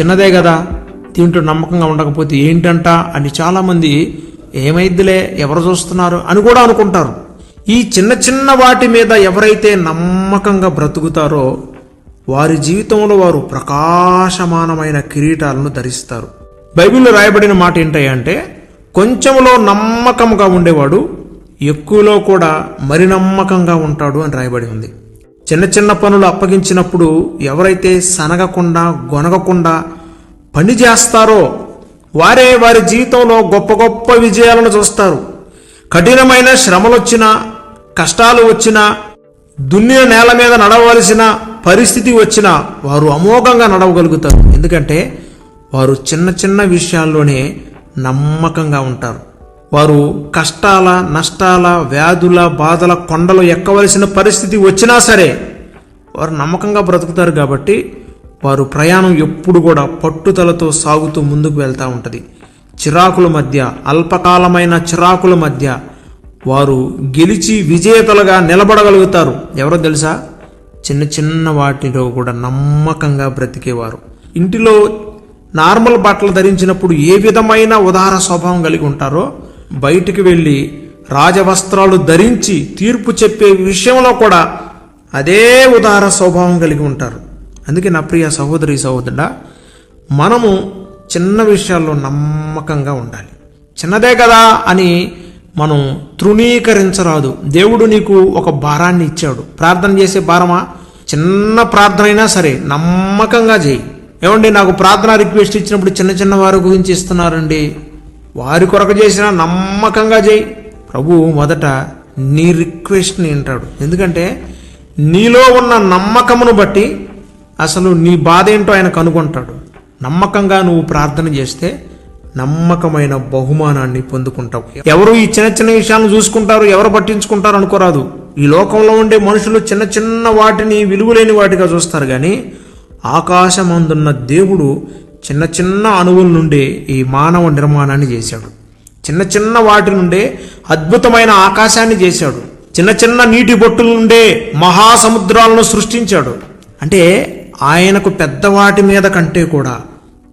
చిన్నదే కదా దీంట్లో నమ్మకంగా ఉండకపోతే ఏంటంట అని చాలామంది ఏమైద్దిలే ఎవరు చూస్తున్నారు అని కూడా అనుకుంటారు. ఈ చిన్న చిన్న వాటి మీద ఎవరైతే నమ్మకంగా బ్రతుకుతారో వారి జీవితంలో వారు ప్రకాశమానమైన కిరీటాలను ధరిస్తారు. బైబిల్లో రాయబడిన మాట ఏంటంటే కొంచెంలో నమ్మకంగా ఉండేవాడు ఎక్కువలో కూడా మరి నమ్మకంగా ఉంటాడు అని రాయబడి ఉంది. చిన్న చిన్న పనులు అప్పగించినప్పుడు ఎవరైతే సనగకుండా గొనగకుండా పని చేస్తారో వారే వారి జీవితంలో గొప్ప గొప్ప విజయాలను చూస్తారు. కఠినమైన శ్రమలు వచ్చినా కష్టాలు వచ్చినా దున్నిన నేల మీద నడవలసిన పరిస్థితి వచ్చినా వారు అమోఘంగా నడవగలుగుతారు. ఎందుకంటే వారు చిన్న చిన్న విషయాల్లోనే నమ్మకంగా ఉంటారు. వారు కష్టాల నష్టాల వ్యాధుల బాధల కొండలు ఎక్కవలసిన పరిస్థితి వచ్చినా సరే వారు నమ్మకంగా బ్రతుకుతారు కాబట్టి వారు ప్రయాణం ఎప్పుడు కూడా పట్టుదలతో సాగుతూ ముందుకు వెళ్తూ ఉంటుంది. చిరాకుల మధ్య అల్పకాలమైన చిరాకుల మధ్య వారు గెలిచి విజేతలుగా నిలబడగలుగుతారు. ఎవరో తెలుసా? చిన్న చిన్న వాటిలో కూడా నమ్మకంగా బ్రతికేవారు. ఇంటిలో నార్మల్ బట్టలు ధరించినప్పుడు ఏ విధమైన ఉదార స్వభావం కలిగి ఉంటారో బయటికి వెళ్ళి రాజవస్త్రాలు ధరించి తీర్పు చెప్పే విషయంలో కూడా అదే ఉదార స్వభావం కలిగి ఉంటారు. అందుకే నా ప్రియ సహోదరి సహోదరుడా మనము చిన్న విషయాల్లో నమ్మకంగా ఉండాలి. చిన్నదే కదా అని మనం తృణీకరించరాదు. దేవుడు నీకు ఒక భారాన్ని ఇచ్చాడు. ప్రార్థన చేసే భారమా? చిన్న ప్రార్థన అయినా సరే నమ్మకంగా చేయి. ఏమండి నాకు ప్రార్థన రిక్వెస్ట్ ఇచ్చినప్పుడు చిన్న చిన్న వారి గురించి ఇస్తున్నారండి. వారి కొరకు చేసిన నమ్మకంగా చేయి. ప్రభు మొదట నీ రిక్వెస్ట్ని వింటాడు. ఎందుకంటే నీలో ఉన్న నమ్మకమును బట్టి అసలు నీ బాధ ఏంటో ఆయన కనుగొంటాడు. నమ్మకంగా నువ్వు ప్రార్థన చేస్తే నమ్మకమైన బహుమానాన్ని పొందుకుంటావు. ఎవరు ఈ చిన్న చిన్న విషయాలను చూసుకుంటారు ఎవరు పట్టించుకుంటారు అనుకోరాదు. ఈ లోకంలో ఉండే మనుషులు చిన్న చిన్న వాటిని విలువలేని వాటిగా చూస్తారు కానీ ఆకాశమందున్న దేవుడు చిన్న చిన్న అణువుల నుండి ఈ మానవ నిర్మాణాన్ని చేశాడు. చిన్న చిన్న వాటి నుండే అద్భుతమైన ఆకాశాన్ని చేశాడు. చిన్న చిన్న నీటి బొట్టుల నుండే మహాసముద్రాలను సృష్టించాడు. అంటే ఆయనకు పెద్ద వాటి మీద కంటే కూడా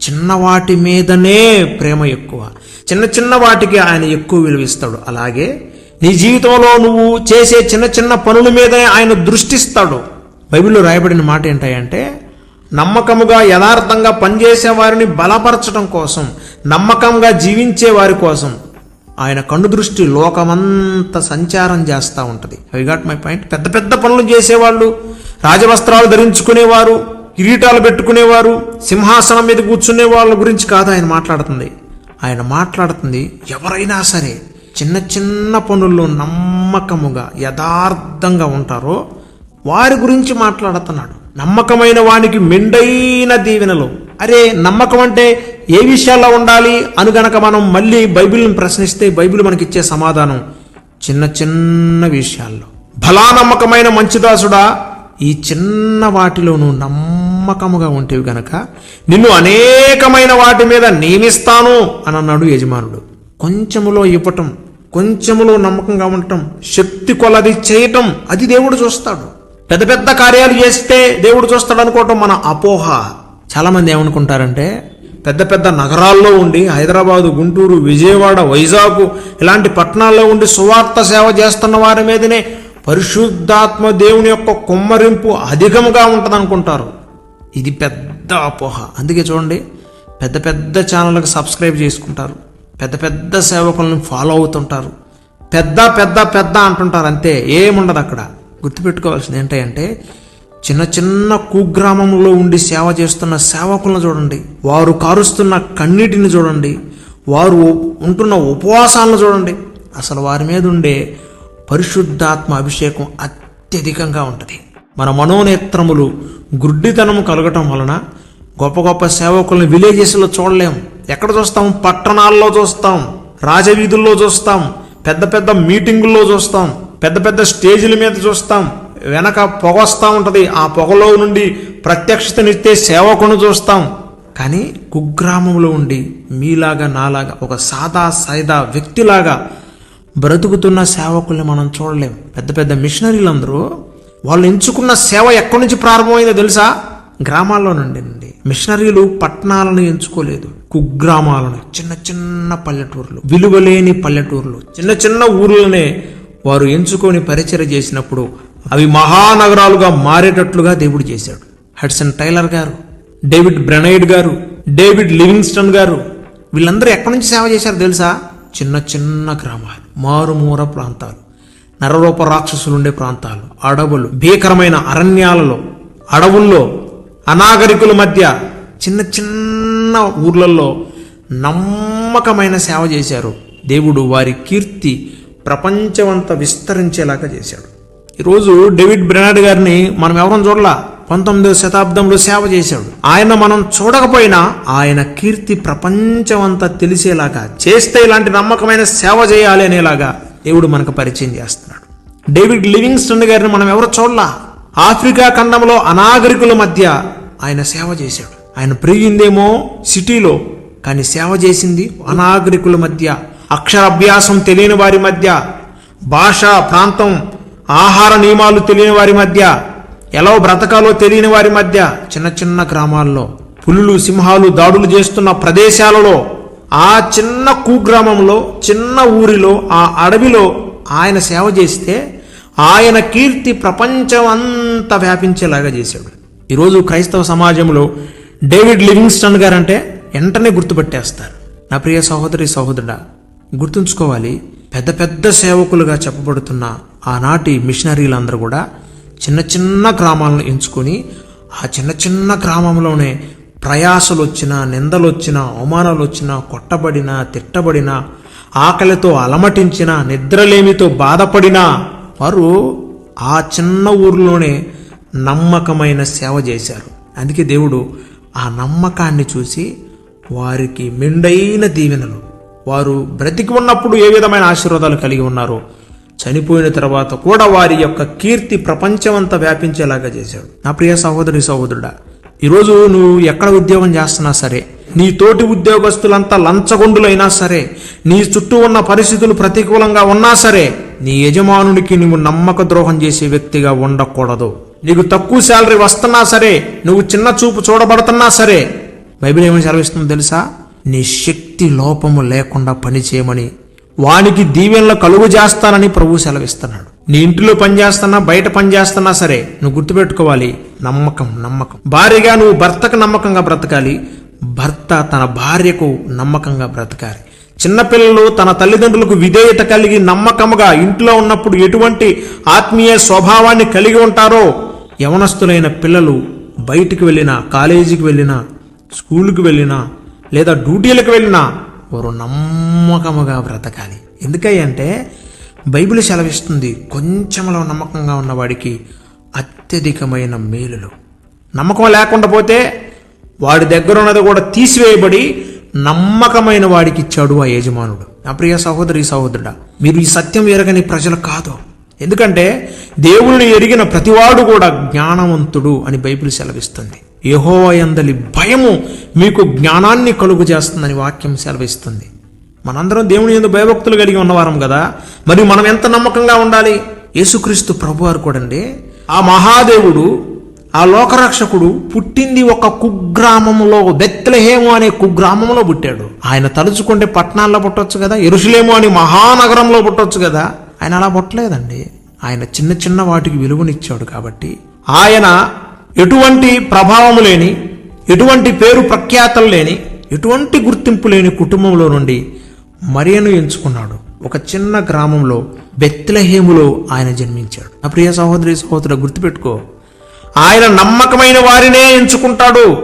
చిన్నవాటి మీదనే ప్రేమ ఎక్కువ. చిన్న చిన్న వాటికి ఆయన ఎక్కువ విలువిస్తాడు అలాగే నీ జీవితంలో నువ్వు చేసే చిన్న చిన్న పనుల మీదనే ఆయన దృష్టిస్తాడు బైబిల్లో రాయబడిన మాట ఏంటంటే నమ్మకముగా యథార్థంగా పనిచేసే వారిని బలపరచడం కోసం నమ్మకంగా జీవించే వారి కోసం ఆయన కన్ను దృష్టి లోకమంతా సంచారం చేస్తూ ఉంటుంది. ఐ గాట్ మై పాయింట్ పెద్ద పెద్ద పనులు చేసేవాళ్ళు రాజవస్త్రాలు ధరించుకునేవారు కిరీటాలు పెట్టుకునేవారు సింహాసనం మీద కూర్చునే వాళ్ళ గురించి కాదు ఆయన మాట్లాడుతుంది. ఆయన మాట్లాడుతుంది ఎవరైనా సరే చిన్న చిన్న పనుల్లో నమ్మకముగా యథార్థంగా ఉంటారో వారి గురించి మాట్లాడుతున్నాడు. నమ్మకమైన వానికి మెండైన దీవెనలు. అరే నమ్మకం అంటే ఏ విషయాల్లో ఉండాలి అని గనక మనం మళ్ళీ బైబిల్ని ప్రశ్నిస్తే బైబిల్ మనకిచ్చే సమాధానం చిన్న చిన్న విషయాల్లో. బలానమ్మకమైన మంచిదాసుడా ఈ చిన్న వాటిలోనూ నమ్మకముగా ఉంటేవి గనక నిన్ను అనేకమైన వాటి మీద నియమిస్తాను అని అన్నాడు యజమానుడు. కొంచెములో ఇవ్వటం కొంచెములో నమ్మకంగా ఉండటం శక్తి కొలది చేయటం అది దేవుడు చూస్తాడు. పెద్ద పెద్ద కార్యాలు చేస్తే దేవుడు చూస్తాడు అనుకోవటం మన అపోహ. చాలామంది ఏమనుకుంటారంటే పెద్ద పెద్ద నగరాల్లో ఉండి హైదరాబాదు గుంటూరు విజయవాడ వైజాగ్ ఇలాంటి పట్టణాల్లో ఉండి సువార్త సేవ చేస్తున్న వారి మీదనే పరిశుద్ధాత్మ దేవుని యొక్క కుమ్మరింపు అధికంగా ఉంటుందనుకుంటారు. ఇది పెద్ద అపోహ. అందుకే చూడండి పెద్ద పెద్ద ఛానళ్ళకి సబ్స్క్రైబ్ చేసుకుంటారు. పెద్ద పెద్ద సేవకులను ఫాలో అవుతుంటారు. పెద్ద పెద్ద పెద్ద అంటుంటారు. అంతే ఏముండదు అక్కడ. గుర్తుపెట్టుకోవాల్సింది ఏంటంటే చిన్న చిన్న కుగ్రామంలో ఉండి సేవ చేస్తున్న సేవకులను చూడండి. వారు కారుస్తున్న కన్నీటిని చూడండి. వారు ఉంటున్న ఉపవాసాలను చూడండి. అసలు వారి మీద ఉండే పరిశుద్ధాత్మ అభిషేకం అత్యధికంగా ఉంటుంది. మన మనోనేత్రములు గుడ్డితనం కలగటం వలన గొప్ప గొప్ప సేవకులను విలేజెస్లో చూడలేం. ఎక్కడ చూస్తాం? పట్టణాల్లో చూస్తాం. రాజవీధుల్లో చూస్తాం. పెద్ద పెద్ద మీటింగుల్లో చూస్తాం. పెద్ద పెద్ద స్టేజీల మీద చూస్తాం. వెనక పొగ వస్తూ ఉంటుంది. ఆ పొగలో నుండి ప్రత్యక్షతనిస్తే సేవకును చూస్తాం. కానీ కుగ్రామంలో ఉండి మీలాగా నాలాగా ఒక సాదా సైదా వ్యక్తిలాగా బ్రతుకుతున్న సేవకుల్ని మనం చూడలేం. పెద్ద పెద్ద మిషనరీలందరూ వాళ్ళు ఎంచుకున్న సేవ ఎక్కడి నుంచి ప్రారంభమైందో తెలుసా? గ్రామాల్లో నుండి నుండి. మిషనరీలు పట్టణాలను ఎంచుకోలేదు. కుగ్రామాలను చిన్న చిన్న పల్లెటూర్లు విలువలేని పల్లెటూర్లు చిన్న చిన్న ఊర్లనే వారు ఎంచుకొని పరిచయం చేసినప్పుడు అవి మహానగరాలుగా మారేటట్లుగా దేవుడు చేశాడు. హడ్సన్ టైలర్ గారు డేవిడ్ బ్రెనైడ్ గారు డేవిడ్ లివింగ్స్టన్ గారు వీళ్ళందరూ ఎక్కడి నుంచి సేవ చేశారు తెలుసా? చిన్న చిన్న గ్రామాలు మారుమూర ప్రాంతాలు నరరూప రాక్షసులు ఉండే ప్రాంతాలు అడవులు భీకరమైన అరణ్యాలలో అడవుల్లో అనాగరికుల మధ్య చిన్న చిన్న ఊర్లలో నమ్మకమైన సేవ చేశారు. దేవుడు వారి కీర్తి ప్రపంచమంతా విస్తరించేలాగా చేశాడు. ఈరోజు డేవిడ్ బ్రెనాడ్ గారిని మనం ఎవరం చూడలా? పంతొమ్మిదవ శతాబ్దంలో సేవ చేశాడు. ఆయన మనం చూడకపోయినా ఆయన కీర్తి ప్రపంచమంతా తెలిసేలాగా చేస్తే ఇలాంటి నమ్మకమైన సేవ చేయాలి అనేలాగా దేవుడు మనకు పరిచయం చేస్తున్నాడు. డేవిడ్ లివింగ్స్టన్ గారిని మనం ఎవరు చూడలా? ఆఫ్రికా ఖండంలో అనాగరికుల మధ్య ఆయన సేవ చేశాడు. ఆయన పెరిగిందేమో సిటీలో కానీ సేవ చేసింది అనాగరికుల మధ్య అక్షరాభ్యాసం తెలియని వారి మధ్య భాష ప్రాంతం ఆహార నియమాలు తెలియని వారి మధ్య ఎలా బ్రతకాలో తెలియని వారి మధ్య చిన్న చిన్న గ్రామాల్లో పులులు సింహాలు దాడులు చేస్తున్న ప్రదేశాలలో ఆ చిన్న కుగ్రామంలో చిన్న ఊరిలో ఆ అడవిలో ఆయన సేవ చేస్తే ఆయన కీర్తి ప్రపంచం అంతా వ్యాపించేలాగా చేశాడు. ఈరోజు క్రైస్తవ సమాజంలో డేవిడ్ లివింగ్స్టన్ గారంటే వెంటనే గుర్తుపెట్టేస్తారు. నా ప్రియ సహోదరి సహోదరుడా గుర్తుంచుకోవాలి పెద్ద పెద్ద సేవకులుగా చెప్పబడుతున్న ఆనాటి మిషనరీలందరూ కూడా చిన్న చిన్న గ్రామాలను ఎంచుకొని ఆ చిన్న చిన్న గ్రామంలోనే ప్రయాసలు వచ్చినా నిందలు వచ్చినా అవమానాలు వచ్చినా కొట్టబడినా తిట్టబడినా ఆకలితో అలమటించిన నిద్రలేమితో బాధపడినా వారు ఆ చిన్న ఊరిలోనే నమ్మకమైన సేవ చేశారు. అందుకే దేవుడు ఆ నమ్మకాన్ని చూసి వారికి మెండైన దీవెనలు వారు బ్రతికి ఉన్నప్పుడు ఏ విధమైన ఆశీర్వాదాలు కలిగి ఉన్నారో చనిపోయిన తర్వాత కూడా వారి యొక్క కీర్తి ప్రపంచమంతా వ్యాపించేలాగా చేశాడు. నా ప్రియ సహోదరి సహోదరుడా ఈరోజు నువ్వు ఎక్కడ ఉద్యోగం చేస్తున్నా సరే నీ తోటి ఉద్యోగస్తులంతా లంచగొండులైనా సరే నీ చుట్టూ ఉన్న పరిస్థితులు ప్రతికూలంగా ఉన్నా సరే నీ యజమానునికి నువ్వు నమ్మక ద్రోహం చేసే వ్యక్తిగా ఉండకూడదు. నీకు తక్కువ శాలరీ వస్తున్నా సరే నువ్వు చిన్న చూపు చూడబడుతున్నా సరే బైబిల్ ఏమని సెలవిస్తుందో తెలుసా? నీ శక్తి లోపము లేకుండా పని చేయమని వానికి దీవెనలు కలుగు చేస్తానని ప్రభు సెలవిస్తున్నాడు. నీ ఇంటిలో పనిచేస్తున్నా బయట పనిచేస్తున్నా సరే నువ్వు గుర్తుపెట్టుకోవాలి నమ్మకం నమ్మకం. భార్యగా నువ్వు భర్తకు నమ్మకంగా బ్రతకాలి భర్త తన భార్యకు నమ్మకంగా బ్రతకాలి. చిన్నపిల్లలు తన తల్లిదండ్రులకు విధేయత కలిగి నమ్మకముగా ఇంట్లో ఉన్నప్పుడు ఎటువంటి ఆత్మీయ స్వభావాన్ని కలిగి ఉంటారో యవనస్తులైన పిల్లలు బయటికి వెళ్ళినా కాలేజీకి వెళ్ళినా స్కూల్కి వెళ్ళినా లేదా డ్యూటీలకు వెళ్ళినా వారు నమ్మకముగా బ్రతకాలి. ఎందుకంటే బైబిల్ సెలవిస్తుంది కొంచెంలో నమ్మకంగా ఉన్నవాడికి అత్యధికమైన మేలులు. నమ్మకం లేకుండా పోతే వాడి దగ్గర ఉన్నది కూడా తీసివేయబడి నమ్మకమైన వాడికి ఇచ్చాడు ఆ యజమానుడు. నా ప్రియ సహోదరి సహోదరుడా మీరు ఈ సత్యం ఎరగని ప్రజలు కాదు. ఎందుకంటే దేవుడిని ఎరిగిన ప్రతివాడు కూడా జ్ఞానవంతుడు అని బైబిల్ సెలవిస్తుంది. యహోవయందలి భయము మీకు జ్ఞానాన్ని కలుగు చేస్తుందని వాక్యం సెలవిస్తుంది. మనందరం దేవుని ఎందు భయభక్తులు కలిగి ఉన్నవారం కదా? మరి మనం ఎంత నమ్మకంగా ఉండాలి? యేసుక్రీస్తు ప్రభువారు కూడండి. ఆ మహాదేవుడు ఆ లోకరక్షకుడు పుట్టింది ఒక కుగ్రామంలో బెత్తలహేము అనే కుగ్రామంలో పుట్టాడు. ఆయన తలుచుకుంటే పట్టణాల్లో పుట్టొచ్చు కదా? ఎరుషులేము అని మహానగరంలో పుట్టొచ్చు కదా? ఆయన అలా పుట్టలేదండి. ఆయన చిన్న చిన్న వాటికి విలువనిచ్చాడు కాబట్టి. ఆయన ఎటువంటి ప్రభావము లేని ఎటువంటి పేరు ప్రఖ్యాతలు లేని ఎటువంటి గుర్తింపు లేని కుటుంబంలో నుండి మరియను ఎంచుకున్నాడు. ఒక చిన్న గ్రామంలో బెత్లహేములో ఆయన జన్మించాడు. నా ప్రియ సహోదరి సహోదరు గుర్తుపెట్టుకో. ఆయన నమ్మకమైన వారినే ఎంచుకుంటాడు.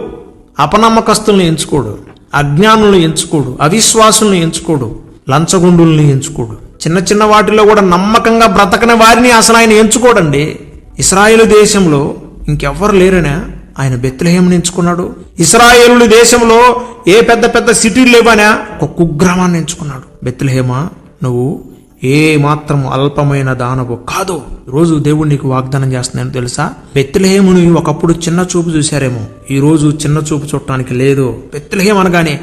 అపనమ్మకస్తుల్ని ఎంచుకోడు. అజ్ఞానులను ఎంచుకోడు. అవిశ్వాసుల్ని ఎంచుకోడు. లంచగొండుల్ని ఎంచుకోడు. చిన్న చిన్న వాటిలో కూడా నమ్మకంగా బ్రతకని వారిని అసలు ఆయన ఎంచుకోడండి. ఇస్రాయేల్ దేశంలో ఇంకెవ్వరు లేరనే ఆయన బెత్లహేమని ఎంచుకున్నాడు ఇస్రాయేలు దేశంలో ఏ పెద్ద పెద్ద సిటీలు లేవనే ఒక కుగ్రామాన్ని ఎంచుకున్నాడు బెత్లహేమా నువ్వు ఏ మాత్రం అల్పమైన దానవు కాదు రోజు దేవుడు నీకు వాగ్దానం చేస్తున్నాను తెలుసా? బెత్లహేముని ఒకప్పుడు చిన్న చూపు చూశారేమో. ఈ రోజు చిన్న చూపు చూడటానికి లేదు. బెత్లహేం అనగానే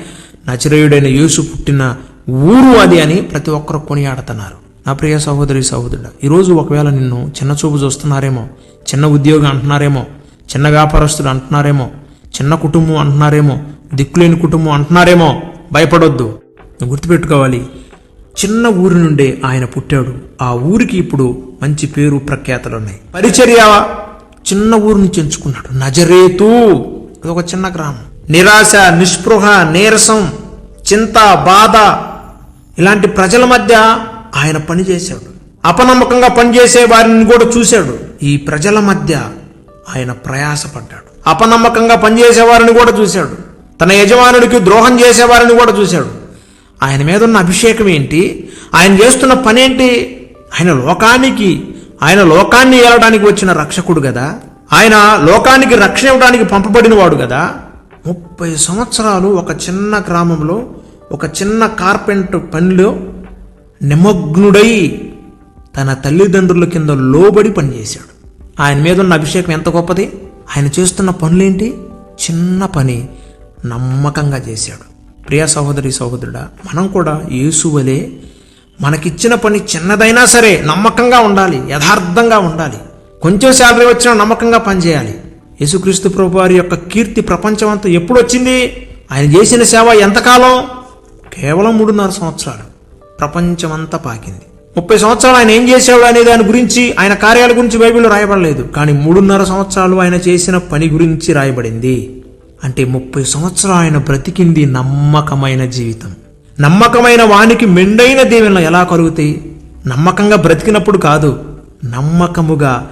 నచరేయుడైన యేసు పుట్టిన ఊరు అది అని ప్రతి ఒక్కరు కొనియాడుతున్నారు. నా ప్రియ సహోదరి సహోదరుడు ఈరోజు ఒకవేళ నిన్ను చిన్న చూపు చూస్తున్నారేమో చిన్న ఉద్యోగం అంటున్నారేమో చిన్న వ్యాపారస్తులు అంటున్నారేమో చిన్న కుటుంబం అంటున్నారేమో దిక్కులేని కుటుంబం అంటున్నారేమో భయపడొద్దు. నువ్వు గుర్తుపెట్టుకోవాలి చిన్న ఊరి నుండే ఆయన పుట్టాడు. ఆ ఊరికి ఇప్పుడు మంచి పేరు ప్రఖ్యాతలు ఉన్నాయి పరిచర్య చిన్న ఊరు నుంచి ఎంచుకున్నాడు నజరేతు అదొక చిన్న గ్రామం. నిరాశ నిస్పృహ నీరసం చింత బాధ ఇలాంటి ప్రజల మధ్య ఆయన పనిచేశాడు అపనమ్మకంగా పనిచేసే వారిని కూడా చూశాడు. ఈ ప్రజల మధ్య ఆయన ప్రయాసపడ్డాడు. అపనమ్మకంగా పనిచేసే వారిని కూడా చూశాడు. తన యజమానుడికి ద్రోహం చేసేవారిని కూడా చూశాడు. ఆయన మీద ఉన్న అభిషేకం ఏంటి? ఆయన చేస్తున్న పని ఏంటి? ఆయన లోకానికి ఆయన లోకాన్ని ఏలడానికి వచ్చిన రక్షకుడు కదా ఆయన లోకానికి రక్షణ ఇవ్వడానికి పంపబడిన వాడు కదా ముప్పై సంవత్సరాలు ఒక చిన్న గ్రామంలో ఒక చిన్న కార్పెంట్ పనిలో నిమగ్నుడై తన తల్లిదండ్రుల కింద లోబడి పనిచేశాడు. ఆయన మీద ఉన్న అభిషేకం ఎంత గొప్పది? ఆయన చేస్తున్న పనులేంటి? చిన్న పని నమ్మకంగా చేశాడు. ప్రియ సహోదరి సహోదరుడా మనం కూడా యేసు వలె మనకిచ్చిన పని చిన్నదైనా సరే నమ్మకంగా ఉండాలి యథార్థంగా ఉండాలి. కొంచెం శాలరీ వచ్చినా నమ్మకంగా పనిచేయాలి. యేసుక్రీస్తు ప్రభు వారి యొక్క కీర్తి ప్రపంచమంతా ఎప్పుడు వచ్చింది ఆయన చేసిన సేవ ఎంతకాలం? కేవలం మూడున్నర సంవత్సరాలు. ప్రపంచమంతా పాకింది. ముప్పై సంవత్సరాలు ఆయన ఏం చేశాడు అనే దాని గురించి ఆయన కార్యాల గురించి బైబిల్లో రాయబడలేదు. కానీ మూడున్నర సంవత్సరాలు ఆయన చేసిన పని గురించి రాయబడింది. అంటే ముప్పై సంవత్సరాలు ఆయన బ్రతికింది నమ్మకమైన జీవితం. నమ్మకమైన వానికి మెండైన దీవెనలు ఎలా కలుగుతాయి? నమ్మకంగా బ్రతికినప్పుడు కాదు నమ్మకముగా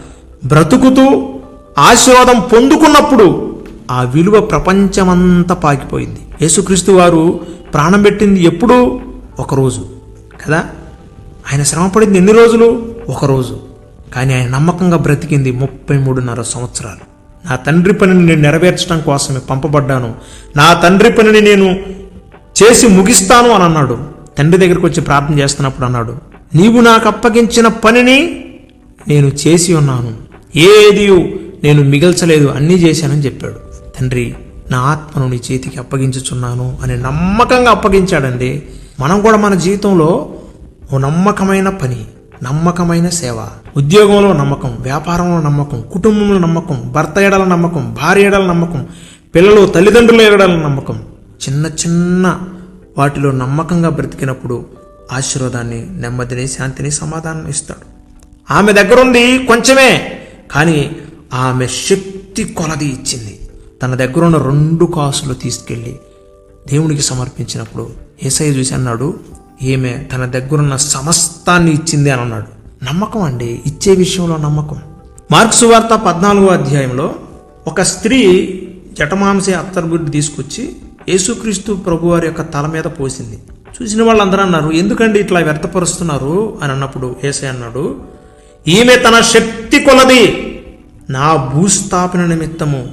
బ్రతుకుతూ ఆశీర్వాదం పొందుకున్నప్పుడు ఆ విలువ ప్రపంచమంతా పాకిపోయింది. యేసుక్రీస్తు వారు ప్రాణం పెట్టింది ఎప్పుడూ? ఒకరోజు కదా? ఆయన శ్రమ పడింది ఎన్ని రోజులు? ఒకరోజు కానీ ఆయన నమ్మకంగా బ్రతికింది ముప్పై మూడున్నర సంవత్సరాలు. నా తండ్రి పనిని నేను నెరవేర్చడం కోసమే పంపబడ్డాను. నా తండ్రి పనిని నేను చేసి ముగిస్తాను అని అన్నాడు. తండ్రి దగ్గరికి వచ్చి ప్రార్థన చేస్తున్నప్పుడు అన్నాడు నీవు నాకు అప్పగించిన పనిని నేను చేసి ఉన్నాను. ఏది నేను మిగల్చలేదు అన్నీ చేశానని చెప్పాడు. తండ్రి నా ఆత్మను నీ చేతికి అప్పగించుచున్నాను అని నమ్మకంగా అప్పగించాడండి. మనం కూడా మన జీవితంలో ఓ నమ్మకమైన పని నమ్మకమైన సేవ. ఉద్యోగంలో నమ్మకం వ్యాపారంలో నమ్మకం కుటుంబంలో నమ్మకం భర్త ఎడల నమ్మకం భార్య ఎడల నమ్మకం పిల్లలు తల్లిదండ్రుల ఎడల నమ్మకం. చిన్న చిన్న వాటిలో నమ్మకంగా బ్రతికినప్పుడు ఆశీర్వాదాన్ని నెమ్మదిని శాంతిని సమాధానం ఇస్తాడు. ఆమె దగ్గర ఉంది కొంచెమే కానీ ఆమె శక్తి కొలది ఇచ్చింది. తన దగ్గరున్న రెండు కాసులు తీసుకెళ్ళి దేవునికి సమర్పించినప్పుడు ఏసై చూసి అన్నాడు ఈమె తన దగ్గరున్న సమస్తాన్ని ఇచ్చింది అని అన్నాడు. నమ్మకం అండి ఇచ్చే విషయంలో నమ్మకం. మార్క్సు వార్త పద్నాలుగో అధ్యాయంలో ఒక స్త్రీ జటమాంసే అత్తర్గుడ్డి తీసుకొచ్చి యేసుక్రీస్తు ప్రభువారి యొక్క తల మీద పోసింది. చూసిన వాళ్ళందరూ అన్నారు ఎందుకండి ఇట్లా వ్యర్థపరుస్తున్నారు? అని అన్నప్పుడు ఏసై అన్నాడు ఈమె తన శక్తి కొలది. నా భూస్థాపన నిమిత్తము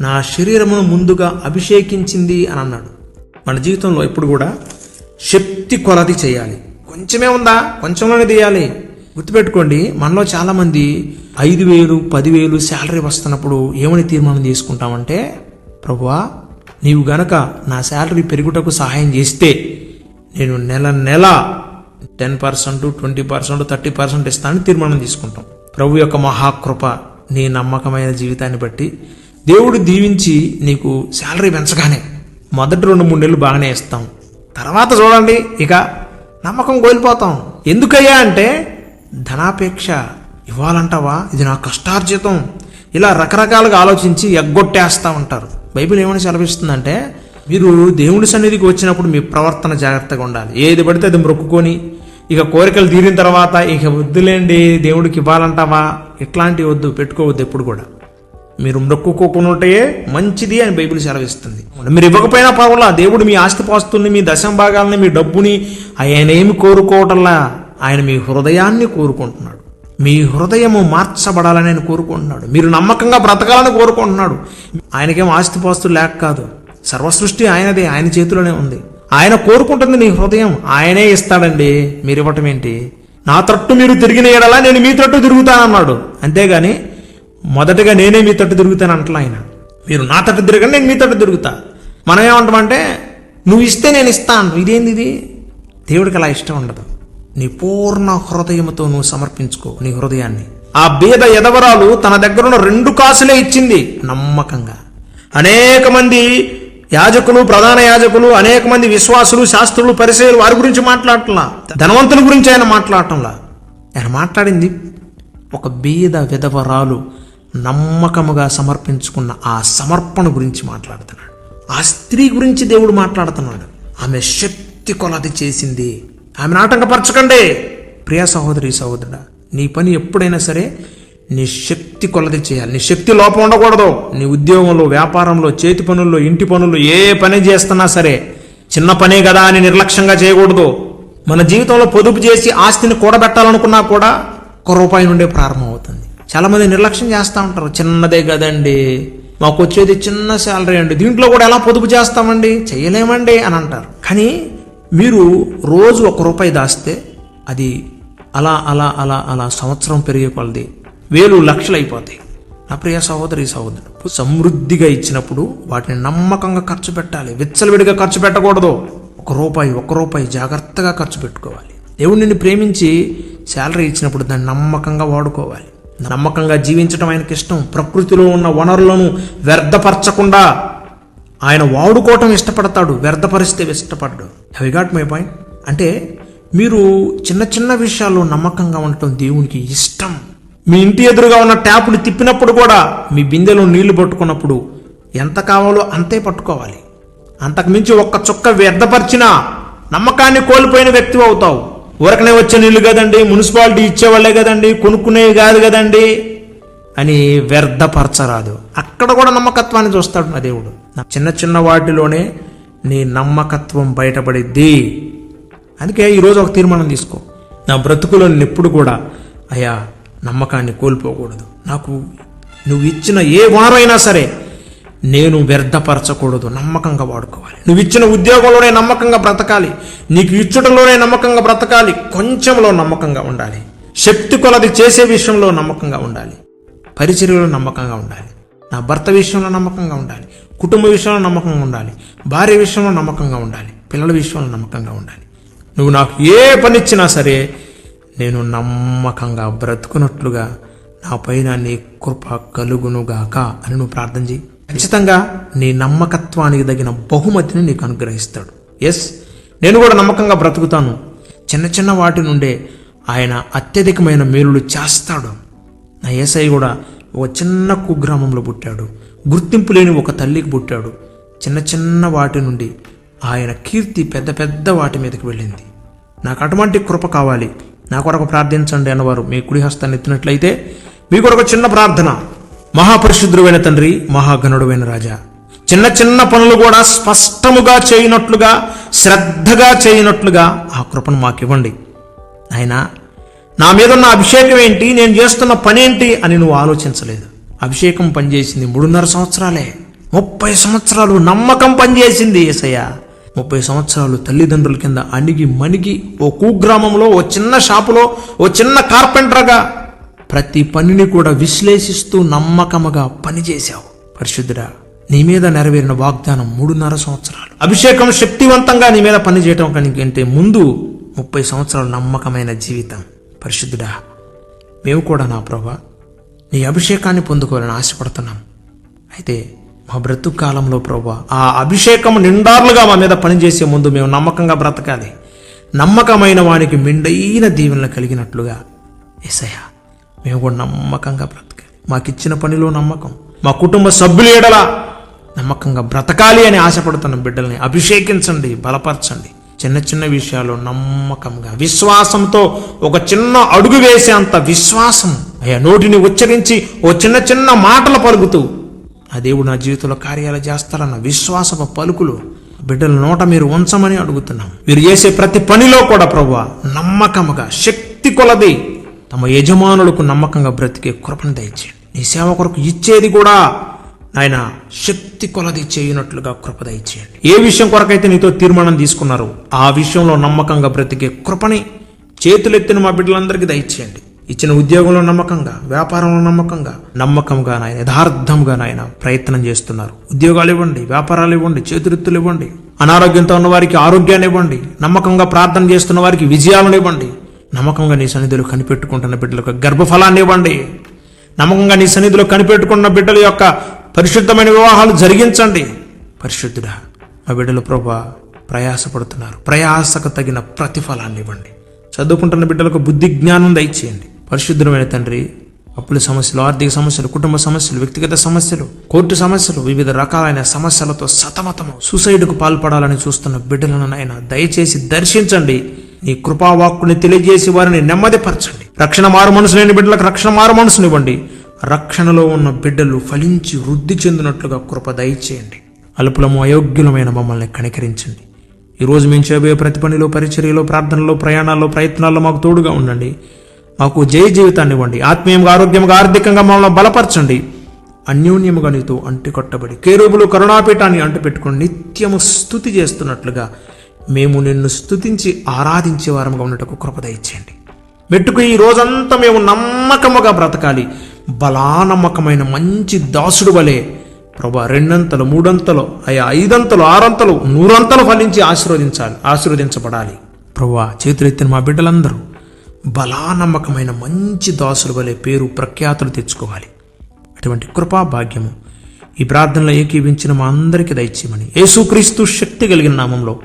నా శరీరమును ముందుగా అభిషేకించింది అని అన్నాడు. మన జీవితంలో ఎప్పుడు కూడా శక్తి కొలది చేయాలి. కొంచెమే ఉందా? కొంచెంలోనే తీయాలి. గుర్తుపెట్టుకోండి మనలో చాలామంది ఐదు వేలు పదివేలు శాలరీ వస్తున్నప్పుడు ఏమని తీర్మానం తీసుకుంటామంటే ప్రభువా నీవు గనక నా శాలరీ పెరుగుటకు సహాయం చేస్తే నేను నెల నెల ten percent twenty percent thirty percent ఇస్తానని తీర్మానం తీసుకుంటాం ప్రభు యొక్క మహాకృప నీ నమ్మకమైన జీవితాన్ని బట్టి దేవుడు దీవించి నీకు శాలరీ పెంచగానే మొదటి రెండు మూడు నెలలు బాగానే ఇస్తాం. తర్వాత చూడండి ఇక నమ్మకం కోల్పోతాం. ఎందుకయ్యా అంటే ధనాపేక్ష ఇవ్వాలంటావా? ఇది నా కష్టార్జితం. ఇలా రకరకాలుగా ఆలోచించి ఎగ్గొట్టేస్తా ఉంటారు. బైబిల్ ఏమని సెలవిస్తుందంటే మీరు దేవుడి సన్నిధికి వచ్చినప్పుడు మీ ప్రవర్తన జాగ్రత్తగా ఉండాలి. ఏది పడితే అది మొక్కుకొని ఇక కోరికలు తీరిన తర్వాత ఇక వద్దులేండి దేవుడికి ఇవ్వాలంటావా? ఇట్లాంటివి వద్దు పెట్టుకోవద్దు ఎప్పుడు కూడా. మీరు మొక్కుకోకుండా ఉంటే మంచిది అని బైబిల్ సెలవిస్తుంది. మీరు ఇవ్వకపోయినా పర్వాలా? దేవుడు మీ ఆస్తిపాస్తుల్ని మీ దశం భాగాలని మీ డబ్బుని ఆయన ఏమి కోరుకోవటంలా ఆయన మీ హృదయాన్ని కోరుకుంటున్నాడు. మీ హృదయము మార్చబడాలని ఆయన కోరుకుంటున్నాడు. మీరు నమ్మకంగా బ్రతకాలని కోరుకుంటున్నాడు. ఆయనకేం ఆస్తిపాస్తులు లేక కాదు. సర్వసృష్టి ఆయనదే ఆయన చేతిలోనే ఉంది. ఆయన కోరుకుంటుంది నీ హృదయం. ఆయనే ఇస్తాడండి. మీరు ఇవ్వటం ఏంటి? నా తట్టు మీరు తిరిగిన ఎడలా నేను మీ తట్టు తిరుగుతానన్నాడు. అంతేగాని మొదటగా నేనే మీ తట్టు తిరుగుతాను అంటలా ఆయన. మీరు నా తట్టు తిరగండి నేను మీ తట్టు తిరుగుతా. మనం ఏమంటామంటే నువ్వు ఇస్తే నేను ఇస్తాను ఇదేంది ఇది? దేవుడికి అలా ఇష్టం ఉండదు. నీ పూర్ణ హృదయముతో నువ్వు సమర్పించుకో నీ హృదయాన్ని. ఆ బీద ఎదవరాలు తన దగ్గరున్న రెండు కాసులే ఇచ్చింది నమ్మకంగా. అనేక మంది యాజకులు ప్రధాన యాజకులు అనేక మంది విశ్వాసులు శాస్త్రులు పరిచయాలు వారి గురించి మాట్లాడటంలా. ధనవంతుల గురించి ఆయన మాట్లాడటంలా. ఆయన మాట్లాడింది ఒక బీద విధవరాలు నమ్మకముగా సమర్పించుకున్న ఆ సమర్పణ గురించి మాట్లాడుతున్నాడు. ఆ స్త్రీ గురించి దేవుడు మాట్లాడుతున్నాడు. ఆమె శక్తి కొలది చేసింది. ఆమెను ఆటంకపరచకండి. ప్రియ సహోదరి సహోదరుడా నీ పని ఎప్పుడైనా సరే నీ శక్తి కొలది చేయాలి. నీ శక్తి లోపం ఉండకూడదు. నీ ఉద్యోగంలో వ్యాపారంలో చేతి పనుల్లో ఇంటి పనుల్లో ఏ పని చేస్తున్నా సరే చిన్న పనే కదా అని నిర్లక్ష్యంగా చేయకూడదు. మన జీవితంలో పొదుపు చేసి ఆస్తిని కూడబెట్టాలనుకున్నా కూడా ఒక రూపాయి నుండే ప్రారంభం చాలామంది నిర్లక్ష్యం చేస్తూ ఉంటారు. చిన్నదే కదండి. మాకు వచ్చేది చిన్న శాలరీ అండి. దీంట్లో కూడా ఎలా పొదుపు చేస్తామండి? చేయలేమండి అని అంటారు. కానీ మీరు రోజు ఒక రూపాయి దాస్తే అది అలా అలా అలా అలా సంవత్సరం పెరిగే కొలది వేలు లక్షలు అయిపోతాయి. నా ప్రియ సహోదరి సహోదరుడు సమృద్ధిగా ఇచ్చినప్పుడు వాటిని నమ్మకంగా ఖర్చు పెట్టాలి. విచ్చలవిడిగా ఖర్చు పెట్టకూడదు. ఒక రూపాయి ఒక రూపాయి జాగ్రత్తగా ఖర్చు పెట్టుకోవాలి. దేవుడు నిన్ను ప్రేమించి శాలరీ ఇచ్చినప్పుడు దాన్ని నమ్మకంగా వాడుకోవాలి. నమ్మకంగా జీవించడం ఆయనకి ఇష్టం. ప్రకృతిలో ఉన్న వనరులను వ్యర్థపరచకుండా ఆయన వాడుకోవటం ఇష్టపడతాడు వ్యర్థపరిస్తే ఇష్టపడ్డు. హెవ్ గాట్ మై పాయింట్ అంటే మీరు చిన్న చిన్న విషయాల్లో నమ్మకంగా ఉండటం దేవునికి ఇష్టం. మీ ఇంటి ఎదురుగా ఉన్న ట్యాపులు తిప్పినప్పుడు కూడా మీ బిందెలో నీళ్ళు పట్టుకున్నప్పుడు ఎంత కావాలో అంతే పట్టుకోవాలి. అంతకుమించి ఒక్క చుక్క వ్యర్థపరిచినా నమ్మకాన్ని కోల్పోయిన వ్యక్తి అవుతావు. ఊరకనే వచ్చే నీళ్ళు కదండి మున్సిపాలిటీ ఇచ్చేవాళ్ళే కదండి కొనుక్కునేవి కాదు కదండి అని వ్యర్థపరచరాదు. అక్కడ కూడా నమ్మకత్వాన్ని చూస్తాడు నా దేవుడు. నా చిన్న చిన్న వాటిలోనే నీ నమ్మకత్వం బయటపడిద్ది. అందుకే ఈరోజు ఒక తీర్మానం తీసుకో. నా బ్రతుకులో ఎప్పుడు కూడా అయ్యా నమ్మకాన్ని కోల్పోకూడదు. నాకు నువ్వు ఇచ్చిన ఏ వారైనా సరే నేను వ్యర్థపరచకూడదు నమ్మకంగా వాడుకోవాలి. నువ్వు ఇచ్చిన ఉద్యోగంలోనే నమ్మకంగా బ్రతకాలి. నీకు ఇచ్చుటలోనే నమ్మకంగా బ్రతకాలి. కొంచెంలో నమ్మకంగా ఉండాలి. శక్తి కొలది చేసే విషయంలో నమ్మకంగా ఉండాలి. పరిచర్యలో నమ్మకంగా ఉండాలి. నా భర్త విషయంలో నమ్మకంగా ఉండాలి. కుటుంబ విషయంలో నమ్మకంగా ఉండాలి. భార్య విషయంలో నమ్మకంగా ఉండాలి. పిల్లల విషయంలో నమ్మకంగా ఉండాలి. నువ్వు నాకు ఏ పని ఇచ్చినా సరే నేను నమ్మకంగా బ్రతుకున్నట్లుగా నా పైన నీ కృప కలుగునుగాక అని నువ్వు ప్రార్థన చేయి ఖచ్చితంగా నీ నమ్మకత్వానికి తగిన బహుమతిని నీకు అనుగ్రహిస్తాడు. ఎస్ నేను కూడా నమ్మకంగా బ్రతుకుతాను. చిన్న చిన్న వాటి నుండే ఆయన అత్యధికమైన మేలులు చేస్తాడు. నా ఏసై కూడా ఒక చిన్న కుగ్రామంలో పుట్టాడు. గుర్తింపు లేని ఒక తల్లికి పుట్టాడు. చిన్న చిన్న వాటి నుండి ఆయన కీర్తి పెద్ద పెద్ద వాటి మీదకి వెళ్ళింది. నాకు అటువంటి కృప కావాలి. నా కొరకు ప్రార్థించండి అన్నవారు మీ కుడి హస్తాన్ని ఎత్తినట్లయితే మీ కొరకు చిన్న ప్రార్థన. మహాపరిశుద్ధుడైన తండ్రి మహాగణుడువైన రాజా. చిన్న చిన్న పనులు కూడా స్పష్టముగా చేయనట్లుగా శ్రద్ధగా చేయనట్లుగా ఆ కృపను మాకివ్వండి. ఆయన నా మీద ఉన్న అభిషేకం ఏంటి నేను చేస్తున్న పనేంటి అని నువ్వు ఆలోచించలేదు. అభిషేకం పనిచేసింది మూడున్నర సంవత్సరాలే. ముప్పై సంవత్సరాలు నమ్మకం పనిచేసింది ఏసయ్య. ముప్పై సంవత్సరాలు తల్లిదండ్రుల కింద అణిగి మణిగి ఓ కుగ్రామంలో ఓ చిన్న షాపులో ఓ చిన్న కార్పెంటర్గా ప్రతి పనిని కూడా విశ్లేషిస్తూ నమ్మకముగా పనిచేశావు. పరిశుద్ధుడా నీ మీద నెరవేరిన వాగ్దానం మూడున్నర సంవత్సరాలు. అభిషేకం శక్తివంతంగా నీ మీద పనిచేయటం కంటే ముందు ముప్పై సంవత్సరాలు నమ్మకమైన జీవితం. పరిశుద్ధుడా మేము కూడా నా ప్రభా నీ అభిషేకాన్ని పొందుకోవాలని ఆశపడుతున్నాం. అయితే మా బ్రతుకు కాలంలో ప్రభా ఆ అభిషేకం నిండార్లుగా మా మీద పనిచేసే ముందు మేము నమ్మకంగా బ్రతకాలి. నమ్మకమైన వానికి మెండైన దీవెనలు కలిగినట్లుగా ఎసయా మేము కూడా నమ్మకంగా బ్రతకాలి. మాకిచ్చిన పనిలో నమ్మకం. మా కుటుంబ సభ్యుల ఏడలా నమ్మకంగా బ్రతకాలి అని ఆశపడుతున్న బిడ్డల్ని అభిషేకించండి బలపరచండి. చిన్న చిన్న విషయాల్లో నమ్మకంగా విశ్వాసంతో ఒక చిన్న అడుగు వేసే అంత విశ్వాసం. అయ్యా నోటిని ఉచ్చరించి ఓ చిన్న చిన్న మాటలు పలుకుతూ ఆ దేవుడు నా జీవితంలో కార్యాలు చేస్తారన్న విశ్వాసపు పలుకులు బిడ్డల నోట మీరు ఉంచమని అడుగుతున్నాం. మీరు చేసే ప్రతి పనిలో కూడా ప్రభు నమ్మకముగా శక్తి కొలది తమ యజమానులకు నమ్మకంగా బ్రతికే కృపను దయచేయండి. నీ సేవ కొరకు ఇచ్చేది కూడా ఆయన శక్తి కొలది చేయనట్లుగా కృప దయచేయండి. ఏ విషయం కొరకైతే నీతో తీర్మానం తీసుకున్నారు ఆ విషయంలో నమ్మకంగా బ్రతికే కృపని చేతులెత్తిన మా బిడ్డలందరికీ దయచేయండి. ఇచ్చిన ఉద్యోగంలో నమ్మకంగా వ్యాపారంలో నమ్మకంగా నమ్మకంగా నాయన యథార్థంగా నాయన ప్రయత్నం చేస్తున్నారు. ఉద్యోగాలు ఇవ్వండి వ్యాపారాలు ఇవ్వండి చేతురెత్తులు ఇవ్వండి. అనారోగ్యంతో ఉన్న వారికి ఆరోగ్యాన్ని ఇవ్వండి. నమ్మకంగా ప్రార్థన చేస్తున్న వారికి విజయాలను ఇవ్వండి. నమ్మకంగా నీ సన్నిధిలో కనిపెట్టుకుంటున్న బిడ్డలకు గర్భఫలాన్ని ఇవ్వండి. నమ్మకంగా నీ సన్నిధిలో కనిపెట్టుకున్న బిడ్డల యొక్క పరిశుద్ధమైన వివాహాలు జరిగించండి. పరిశుద్ధుడా మా బిడ్డలు ప్రభా ప్రయాసపడుతున్నారు. ప్రయాసకు తగిన ప్రతిఫలాన్ని ఇవ్వండి. చదువుకుంటున్న బిడ్డలకు బుద్ధి జ్ఞానం దయచేయండి. పరిశుద్ధమైన తండ్రి అప్పుల సమస్యలు ఆర్థిక సమస్యలు కుటుంబ సమస్యలు వ్యక్తిగత సమస్యలు కోర్టు సమస్యలు వివిధ రకాలైన సమస్యలతో సతమతము సూసైడ్కు పాల్పడాలని చూస్తున్న బిడ్డలను ఆయన దయచేసి దర్శించండి. నీ కృపావాక్కుని తెలియజేసి వారిని నెమ్మదిపరచండి. రక్షణ మారు మనసు లేని బిడ్డలకు రక్షణ మారు మనసునివ్వండి. రక్షణలో ఉన్న బిడ్డలు ఫలించి వృద్ధి చెందినట్లుగా కృప దయచేయండి. అల్పులము అయోగ్యులమైన మమ్మల్ని కనికరించండి. ఈరోజు మేము చేయబోయే ప్రతి పనిలో పరిచర్యలో ప్రార్థనలో ప్రయాణాల్లో ప్రయత్నాల్లో మాకు తోడుగా ఉండండి. మాకు జయ జీవితాన్ని ఇవ్వండి. ఆత్మీయంగా ఆరోగ్యంగా ఆర్థికంగా మమ్మల్ని బలపరచండి. అన్యోన్యముగా నీతో అంటికట్టబడి కేరూబులు కరుణాపీఠాన్ని అంటుపెట్టుకుని నిత్యము స్థుతి చేస్తున్నట్లుగా మేము నిన్ను స్థుతించి ఆరాధించే వారముగా ఉన్నటకు కృప ఇచ్చేయండి మెట్టుకు ఈ రోజంతా మేము నమ్మకముగా బ్రతకాలి. బలానమ్మకమైన మంచి దాసుడు వలె ప్రభా రెండంతలు మూడంతలు అయ్యా ఐదంతలు ఆరంతలు నూరంతలు ఫలించి ఆశీర్వదించాలి ఆశీర్వదించబడాలి. ప్రభా చేతులెత్తిన మా బిడ్డలందరూ బలానమ్మకమైన మంచి దాసులు వలె పేరు ప్రఖ్యాతులు తెచ్చుకోవాలి. అటువంటి కృపా భాగ్యము ఈ ప్రార్థనలో ఏకీవించిన మా అందరికీ దయచేయమని. యేసుక్రీస్తు శక్తి కలిగిన నామంలో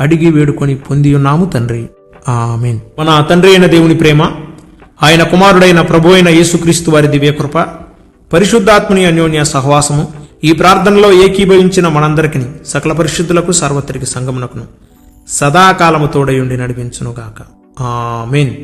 అడిగి వేడుకొని పొంది ఉన్నాము తండ్రి. మీన్ మన తండ్రి అయిన దేవుని ప్రేమ ఆయన కుమారుడైన ప్రభు అయిన యేసుక్రీస్తు వారి దివ్య కృప పరిశుద్ధాత్మని అన్యోన్య సహవాసము ఈ ప్రార్థనలో ఏకీభవించిన మనందరికీ సకల పరిశుద్ధులకు సార్వత్రిక సంగమునకును సదాకాలము తోడయుండి నడిపించునుగాక. మీన్